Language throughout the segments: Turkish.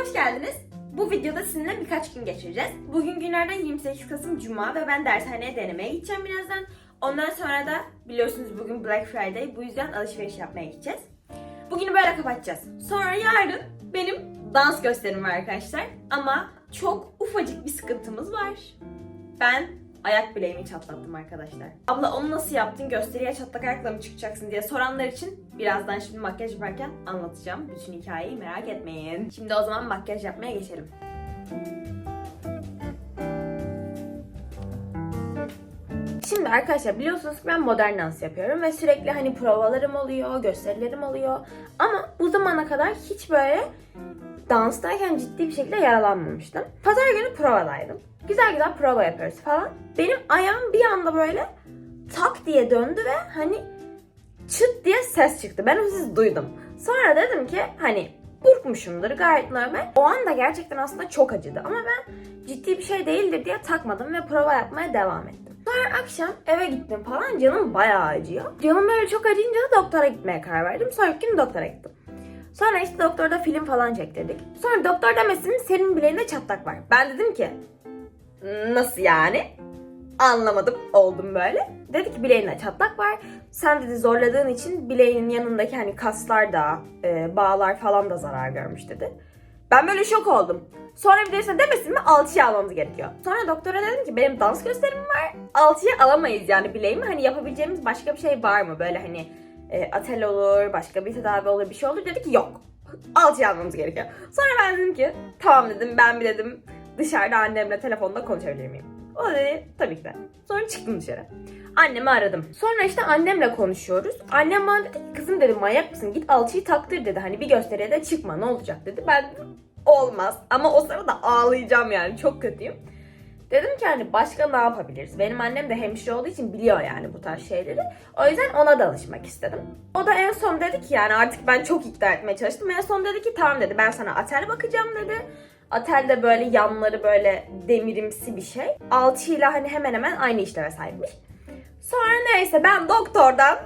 hoş geldiniz. Bu videoda sizinle birkaç gün geçireceğiz. Bugün günlerden 28 Kasım Cuma ve ben dershaneye denemeye gideceğim birazdan. Ondan sonra da biliyorsunuz bugün Black Friday. Bu yüzden alışveriş yapmaya gideceğiz. Bugünü böyle kapatacağız. Sonra yarın benim dans gösterim var arkadaşlar. Ama çok ufacık bir sıkıntımız var. Ben ayak bileğimi çatlattım arkadaşlar. Abla onu nasıl yaptın gösteriye çatlak ayakla mı çıkacaksın diye soranlar için birazdan şimdi makyaj yaparken anlatacağım. Bütün hikayeyi merak etmeyin. Şimdi o zaman makyaj yapmaya geçelim. Şimdi arkadaşlar biliyorsunuz ki ben modern dans yapıyorum ve sürekli hani provalarım oluyor, gösterilerim oluyor. Ama bu zamana kadar hiç böyle danstayken ciddi bir şekilde yaralanmamıştım. Pazar günü provadaydım. Güzel güzel prova yapıyoruz falan. Benim ayağım bir anda böyle tak diye döndü ve hani çıt diye ses çıktı. Ben o sesi duydum. Sonra dedim ki hani burkmuşumdur gayet normal. O anda gerçekten aslında çok acıdı ama ben ciddi bir şey değildir diye takmadım ve prova yapmaya devam ettim. Sonra akşam eve gittim falan canım bayağı acıyor. Canım böyle çok acıyınca da doktora gitmeye karar verdim. Sonraki gün doktora gittim. Sonra işte doktorda film falan çektirdik. Sonra doktor demesin senin bileğinde çatlak var. Ben dedim ki nasıl yani? Anlamadım oldum böyle. Dedi ki bileğinde çatlak var. Sen dedi zorladığın için bileğinin yanındaki hani kaslar da e, bağlar falan da zarar görmüş dedi. Ben böyle şok oldum. Sonra bir de demesin mi alçıya almamız gerekiyor. Sonra doktora dedim ki benim dans gösterimim var. Alçıya alamayız yani bileğimi. Hani yapabileceğimiz başka bir şey var mı? Böyle hani e, atel olur, başka bir tedavi olur, bir şey olur. Dedi ki yok. Alçıya almamız gerekiyor. Sonra ben dedim ki tamam dedim ben bir dedim dışarıda annemle telefonda konuşabilir miyim? O da dedi tabii ki de. Sonra çıktım dışarı. Annemi aradım. Sonra işte annemle konuşuyoruz. Annem bana dedi ki kızım dedi manyak mısın? Git alçıyı taktır dedi. Hani bir gösteriye de çıkma ne olacak dedi. Ben olmaz. Ama o sırada ağlayacağım yani çok kötüyüm. Dedim ki hani başka ne yapabiliriz? Benim annem de hemşire olduğu için biliyor yani bu tarz şeyleri. O yüzden ona danışmak istedim. O da en son dedi ki yani artık ben çok ikna etmeye çalıştım. En son dedi ki tamam dedi ben sana atel bakacağım dedi. Atel de böyle yanları böyle demirimsi bir şey. Alçıyla hani hemen hemen aynı işleve sahipmiş. Sonra neyse ben doktordan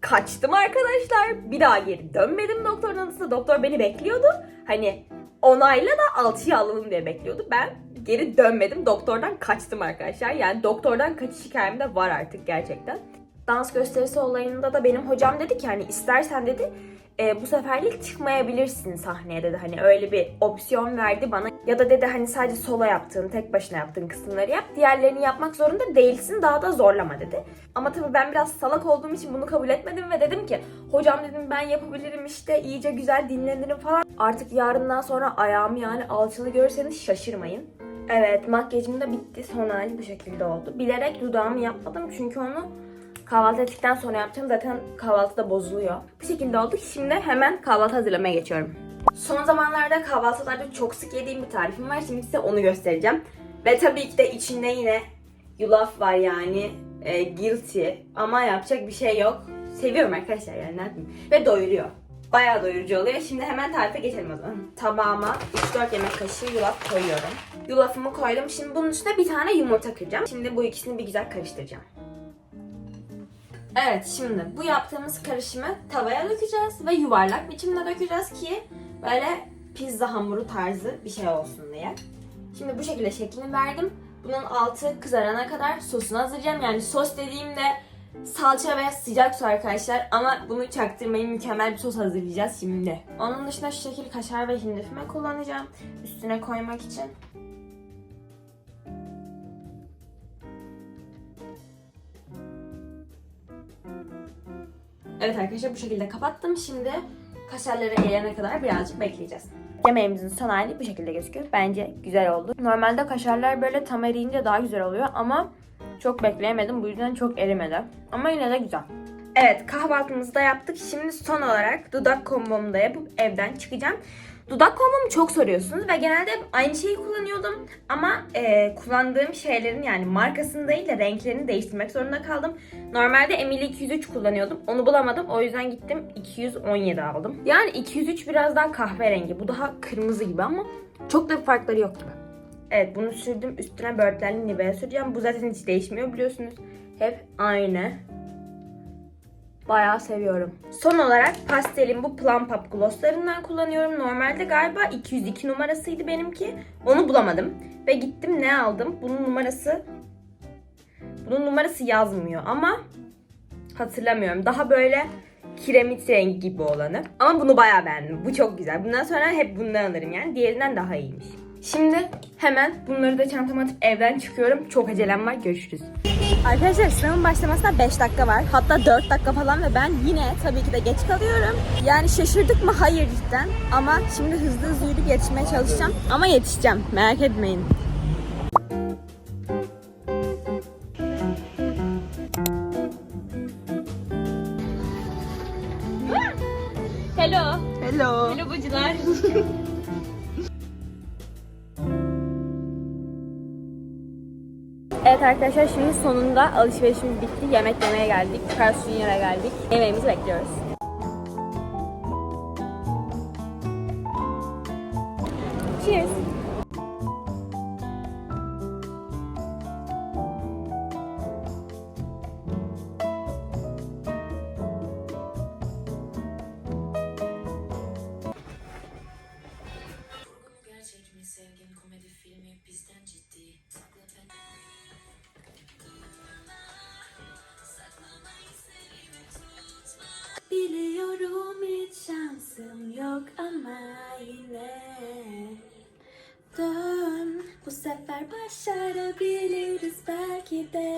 kaçtım arkadaşlar. Bir daha geri dönmedim doktorun odasına. Doktor beni bekliyordu. Hani onayla da alçıya alalım diye bekliyordu. Ben geri dönmedim. Doktordan kaçtım arkadaşlar. Yani doktordan kaçış hikayem de var artık gerçekten. Dans gösterisi olayında da benim hocam dedi ki hani istersen dedi e, bu seferlik çıkmayabilirsin sahneye dedi. Hani öyle bir opsiyon verdi bana. Ya da dedi hani sadece solo yaptığın, tek başına yaptığın kısımları yap. Diğerlerini yapmak zorunda değilsin. Daha da zorlama dedi. Ama tabii ben biraz salak olduğum için bunu kabul etmedim ve dedim ki hocam dedim ben yapabilirim işte iyice güzel dinlenirim falan. Artık yarından sonra ayağımı yani alçılı görürseniz şaşırmayın. Evet makyajım da bitti. Son hali bu şekilde oldu. Bilerek dudağımı yapmadım çünkü onu kahvaltı ettikten sonra yapacağım. Zaten kahvaltıda bozuluyor. Bu şekilde oldu. Şimdi hemen kahvaltı hazırlamaya geçiyorum. Son zamanlarda kahvaltılarda çok sık yediğim bir tarifim var. Şimdi size onu göstereceğim. Ve tabii ki de içinde yine yulaf var yani. E, guilty. Ama yapacak bir şey yok. Seviyorum arkadaşlar yani ne yapayım. Ve doyuruyor. Bayağı doyurucu oluyor. Şimdi hemen tarife geçelim o zaman. Tabağıma 3-4 yemek kaşığı yulaf koyuyorum. Yulafımı koydum. Şimdi bunun üstüne bir tane yumurta kıracağım. Şimdi bu ikisini bir güzel karıştıracağım. Evet şimdi bu yaptığımız karışımı tavaya dökeceğiz ve yuvarlak biçimde dökeceğiz ki böyle pizza hamuru tarzı bir şey olsun diye. Şimdi bu şekilde şeklini verdim. Bunun altı kızarana kadar sosunu hazırlayacağım. Yani sos dediğimde salça ve sıcak su arkadaşlar ama bunu çaktırmayın mükemmel bir sos hazırlayacağız şimdi. Onun dışında şu şekil kaşar ve hindi füme kullanacağım üstüne koymak için. Evet arkadaşlar bu şekilde kapattım. Şimdi kaşarları eriyene kadar birazcık bekleyeceğiz. Yemeğimizin son hali bu şekilde gözüküyor. Bence güzel oldu. Normalde kaşarlar böyle tam eriyince daha güzel oluyor ama çok bekleyemedim. Bu yüzden çok erimedi. Ama yine de güzel. Evet kahvaltımızı da yaptık. Şimdi son olarak dudak kombomu da yapıp evden çıkacağım. Dudak kombomu çok soruyorsunuz ve genelde aynı şeyi kullanıyordum. Ama e, kullandığım şeylerin yani markasını değil de renklerini değiştirmek zorunda kaldım. Normalde Emily 203 kullanıyordum. Onu bulamadım. O yüzden gittim 217 aldım. Yani 203 biraz daha kahverengi. Bu daha kırmızı gibi ama çok da bir farkları yok gibi. Evet bunu sürdüm. Üstüne böğürtlenli Nivea süreceğim. Bu zaten hiç değişmiyor biliyorsunuz. Hep aynı. Bayağı seviyorum. Son olarak pastelin bu Plum Pop glosslarından kullanıyorum. Normalde galiba 202 numarasıydı benimki. Onu bulamadım. Ve gittim ne aldım? Bunun numarası... Bunun numarası yazmıyor ama hatırlamıyorum. Daha böyle kiremit rengi gibi olanı. Ama bunu bayağı beğendim. Bu çok güzel. Bundan sonra hep bundan alırım yani. Diğerinden daha iyiymiş. Şimdi hemen bunları da çantama atıp evden çıkıyorum. Çok acelem var. Görüşürüz. Arkadaşlar sınavın başlamasına 5 dakika var. Hatta 4 dakika falan ve ben yine tabii ki de geç kalıyorum. Yani şaşırdık mı? Hayır cidden. Ama şimdi hızlı hızlı yürüyüp yetişmeye çalışacağım. Ama yetişeceğim. Merak etmeyin. Hello. Hello. Hello bacılar. Evet arkadaşlar şimdi sonunda alışverişimiz bitti. Yemek yemeye geldik. Carl's Junior'a geldik. Yemeğimizi bekliyoruz. Başarabiliriz belki de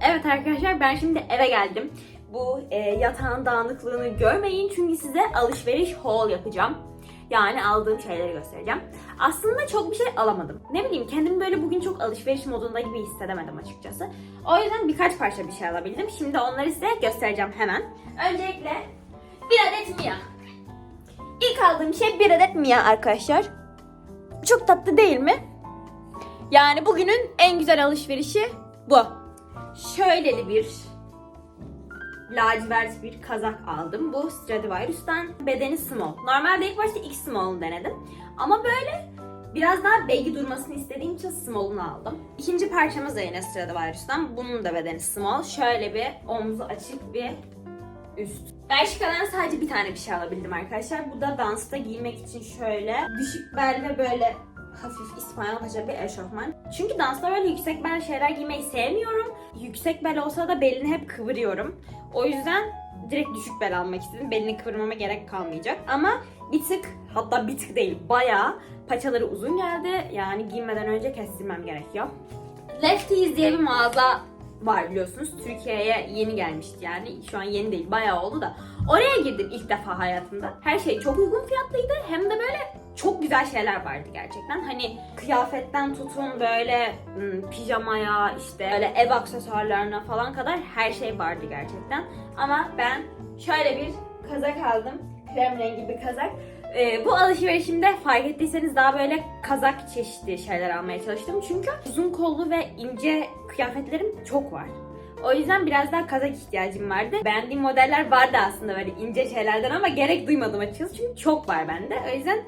Evet arkadaşlar ben şimdi eve geldim. Bu e, yatağın dağınıklığını görmeyin çünkü size alışveriş haul yapacağım. Yani aldığım şeyleri göstereceğim. Aslında çok bir şey alamadım. Ne bileyim kendimi böyle bugün çok alışveriş modunda gibi hissedemedim açıkçası. O yüzden birkaç parça bir şey alabildim. Şimdi onları size göstereceğim hemen. Öncelikle bir adet Mia. İlk aldığım şey bir adet Mia arkadaşlar. Çok tatlı değil mi? Yani bugünün en güzel alışverişi bu şöyleli bir lacivert bir kazak aldım. Bu Stradivarius'tan bedeni small. Normalde ilk başta X small'unu denedim. Ama böyle biraz daha baggy durmasını istediğim için small'unu aldım. İkinci parçamız da yine Stradivarius'tan. Bunun da bedeni small. Şöyle bir omzu açık bir üst. Bershka'dan sadece bir tane bir şey alabildim arkadaşlar. Bu da dansta giymek için şöyle düşük belde böyle hafif İspanyol paça bir eşofman. Çünkü dansta böyle yüksek bel şeyler giymeyi sevmiyorum. Yüksek bel olsa da belini hep kıvırıyorum. O yüzden direkt düşük bel almak istedim. Belini kıvırmama gerek kalmayacak. Ama bir tık hatta bir tık değil bayağı paçaları uzun geldi. Yani giymeden önce kestirmem gerekiyor. Lefties diye bir mağaza var biliyorsunuz. Türkiye'ye yeni gelmişti yani. Şu an yeni değil bayağı oldu da. Oraya girdim ilk defa hayatımda. Her şey çok uygun fiyatlıydı. Hem de böyle çok güzel şeyler vardı gerçekten. Hani kıyafetten tutun böyle hmm, pijamaya işte böyle ev aksesuarlarına falan kadar her şey vardı gerçekten. Ama ben şöyle bir kazak aldım. Krem rengi bir kazak. Ee, bu alışverişimde fark ettiyseniz daha böyle kazak çeşitli şeyler almaya çalıştım. Çünkü uzun kollu ve ince kıyafetlerim çok var. O yüzden biraz daha kazak ihtiyacım vardı. Beğendiğim modeller vardı aslında böyle ince şeylerden ama gerek duymadım açıkçası çünkü çok var bende. O yüzden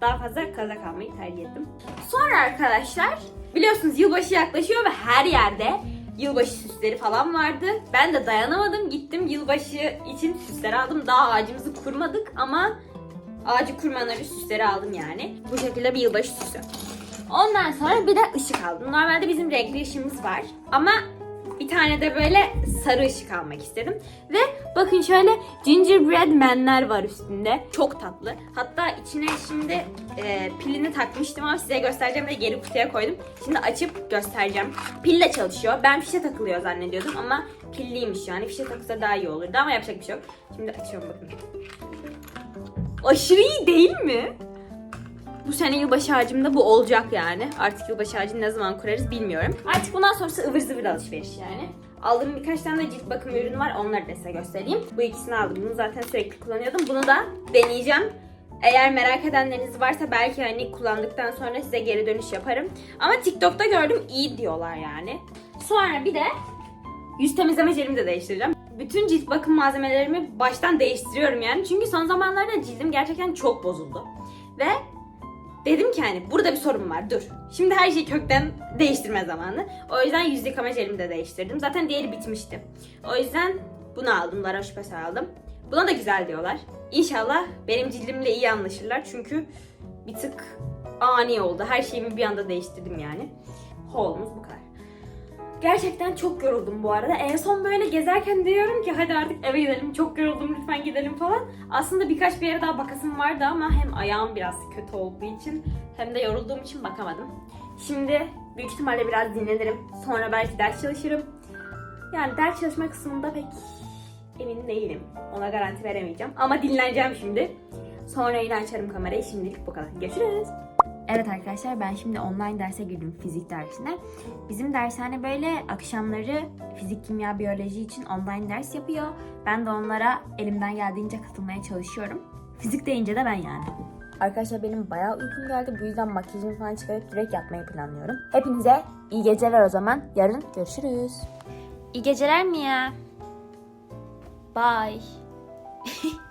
daha fazla kazak almayı tercih ettim. Sonra arkadaşlar biliyorsunuz yılbaşı yaklaşıyor ve her yerde yılbaşı süsleri falan vardı. Ben de dayanamadım gittim yılbaşı için süsler aldım. Daha ağacımızı kurmadık ama ağacı kurmadan önce süsleri aldım yani. Bu şekilde bir yılbaşı süsü. Ondan sonra bir de ışık aldım. Normalde bizim renkli ışığımız var ama bir tane de böyle sarı ışık almak istedim. Ve bakın şöyle gingerbread menler var üstünde. Çok tatlı. Hatta içine şimdi e, pilini takmıştım ama size göstereceğim ve geri kutuya koydum. Şimdi açıp göstereceğim. Pille çalışıyor. Ben fişe takılıyor zannediyordum ama pilliymiş yani. Fişe takılsa daha iyi olurdu ama yapacak bir şey yok. Şimdi açıyorum bakın. Aşırı iyi değil mi? Bu sene yılbaşı ağacımda bu olacak yani. Artık yılbaşı ağacını ne zaman kurarız bilmiyorum. Artık bundan sonrası ıvır zıvır alışveriş yani. Aldığım birkaç tane de cilt bakım ürünü var. Onları da size göstereyim. Bu ikisini aldım. Bunu zaten sürekli kullanıyordum. Bunu da deneyeceğim. Eğer merak edenleriniz varsa belki hani kullandıktan sonra size geri dönüş yaparım. Ama TikTok'ta gördüm iyi diyorlar yani. Sonra bir de yüz temizleme jelimi de değiştireceğim. Bütün cilt bakım malzemelerimi baştan değiştiriyorum yani. Çünkü son zamanlarda cildim gerçekten çok bozuldu. Ve Dedim ki hani burada bir sorun var dur. Şimdi her şeyi kökten değiştirme zamanı. O yüzden yüz yıkama jelimi de değiştirdim. Zaten diğeri bitmişti. O yüzden bunu aldım. La Roche-Posay aldım. Buna da güzel diyorlar. İnşallah benim cildimle iyi anlaşırlar. Çünkü bir tık ani oldu. Her şeyimi bir anda değiştirdim yani. Haul'umuz bu kadar. Gerçekten çok yoruldum bu arada. En son böyle gezerken diyorum ki hadi artık eve gidelim. Çok yoruldum lütfen gidelim falan. Aslında birkaç bir yere daha bakasım vardı ama hem ayağım biraz kötü olduğu için hem de yorulduğum için bakamadım. Şimdi büyük ihtimalle biraz dinlenirim. Sonra belki ders çalışırım. Yani ders çalışma kısmında pek emin değilim. Ona garanti veremeyeceğim. Ama dinleneceğim şimdi. Sonra yine açarım kamerayı. Şimdilik bu kadar. Görüşürüz. Evet arkadaşlar ben şimdi online derse girdim fizik dersine. Bizim dershane böyle akşamları fizik, kimya, biyoloji için online ders yapıyor. Ben de onlara elimden geldiğince katılmaya çalışıyorum. Fizik deyince de ben yani. Arkadaşlar benim bayağı uykum geldi. Bu yüzden makyajımı falan çıkarıp direkt yatmayı planlıyorum. Hepinize iyi geceler o zaman. Yarın görüşürüz. İyi geceler mi ya? Bye.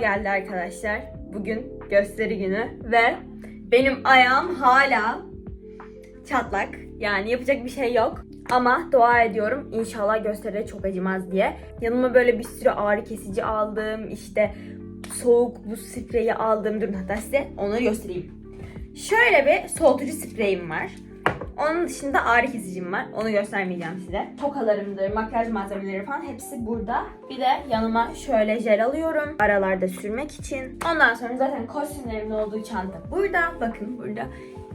geldi arkadaşlar. Bugün gösteri günü ve benim ayağım hala çatlak. Yani yapacak bir şey yok. Ama dua ediyorum inşallah gösteride çok acımaz diye. Yanıma böyle bir sürü ağrı kesici aldım. işte soğuk buz spreyi aldım. Durun hatta size onları göstereyim. Şöyle bir soğutucu spreyim var. Onun dışında ağrı kesicim var. Onu göstermeyeceğim size. Tokalarımdır, makyaj malzemeleri falan hepsi burada. Bir de yanıma şöyle jel alıyorum. Aralarda sürmek için. Ondan sonra zaten kostümlerimin olduğu çanta burada. Bakın burada.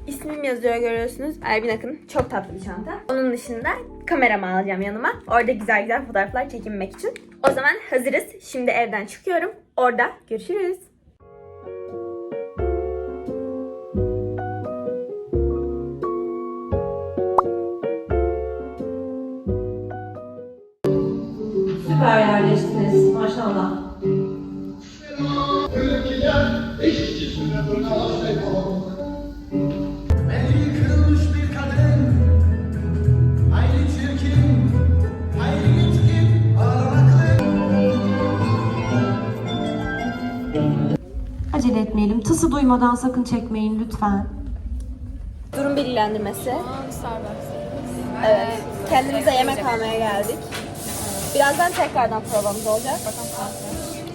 İsmim yazıyor görüyorsunuz. Erbil Akın. Çok tatlı bir çanta. Onun dışında kameramı alacağım yanıma. Orada güzel güzel fotoğraflar çekinmek için. O zaman hazırız. Şimdi evden çıkıyorum. Orada görüşürüz. Ağlamaklı Acele etmeyelim. Tısı duymadan sakın çekmeyin lütfen. Durum bilgilendirmesi. Evet. Kendimize yemek almaya geldik. Birazdan tekrardan provamız olacak.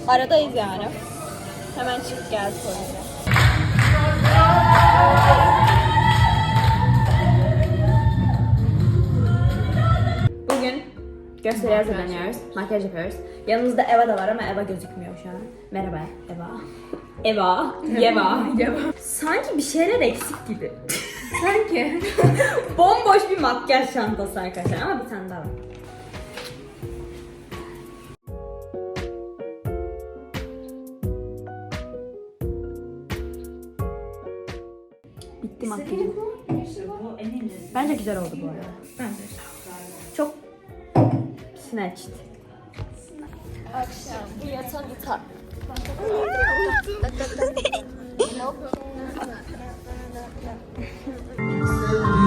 Aradayız yani. Hemen çıkıp geldik oraya. Bugün gösteri hazırlanıyoruz. Makyaj yapıyoruz. Yanımızda Eva da var ama Eva gözükmüyor şu an. Merhaba Eva. Eva. Yeva. Sanki bir şeyler eksik gibi. Sanki. Bomboş bir makyaj çantası arkadaşlar ama bir tane daha var. Makyajım. Bence güzel oldu bu arada. Bence. Çok snatched. Sevdim gençliğimi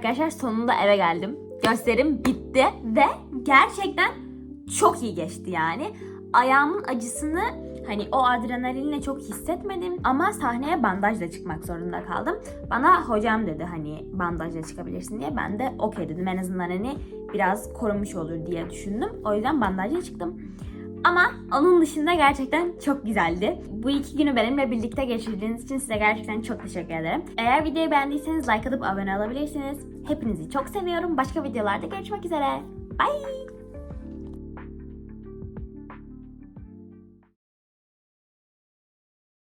arkadaşlar sonunda eve geldim. Gösterim bitti ve gerçekten çok iyi geçti yani. Ayağımın acısını hani o adrenalinle çok hissetmedim ama sahneye bandajla çıkmak zorunda kaldım. Bana hocam dedi hani bandajla çıkabilirsin diye. Ben de okey dedim en azından hani biraz korunmuş olur diye düşündüm. O yüzden bandajla çıktım. Ama onun dışında gerçekten çok güzeldi. Bu iki günü benimle birlikte geçirdiğiniz için size gerçekten çok teşekkür ederim. Eğer videoyu beğendiyseniz like atıp abone olabilirsiniz. Hepinizi çok seviyorum. Başka videolarda görüşmek üzere. Bye.